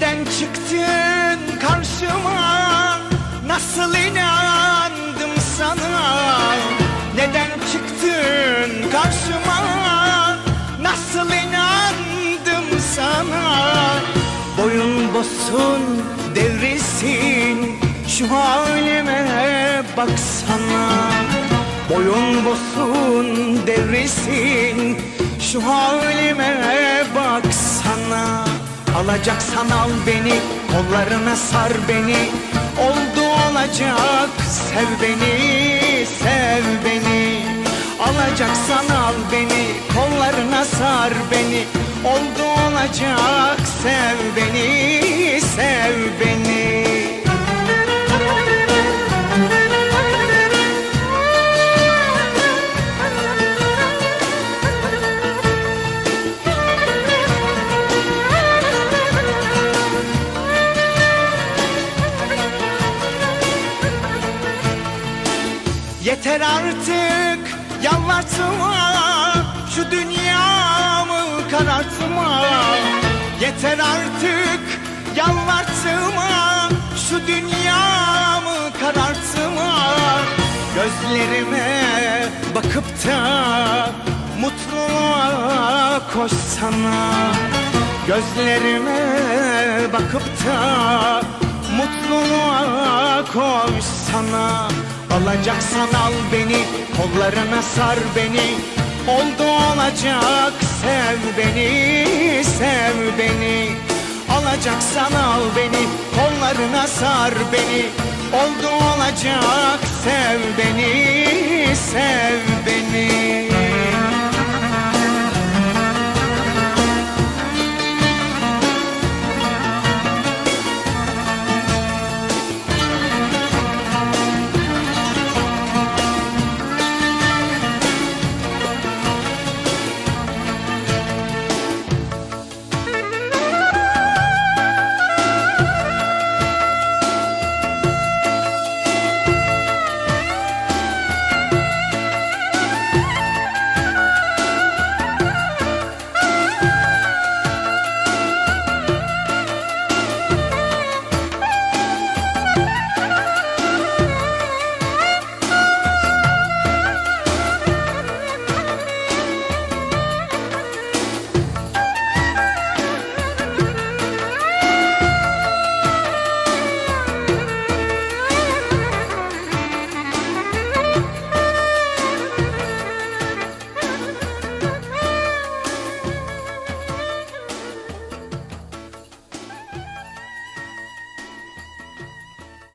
çıktın karşıma? Nasıl inandım sana? Neden çıktın karşıma? Nasıl inandım sana? Boyun bosun devrilsin. Şu halime baksana. Boyun bosun devrilsin. Şu halime Alacaksan al beni Kollarına sar beni. Oldu olacak Sev beni Sev beni. Alacaksan al beni Kollarına sar beni. Oldu olacak Sev beni Yeter artık yalvartma Şu dünyamı karartma. Yeter artık yalvartma Şu dünyamı karartma. Gözlerime bakıp da Mutluluğa koşsana. Gözlerime bakıp da Mutluluğa koşsana Alacaksan al beni Kollarına sar beni. Oldu olacak Sev beni Sev beni. Alacaksan al beni Kollarına sar beni. Oldu olacak Sev beni Sev beni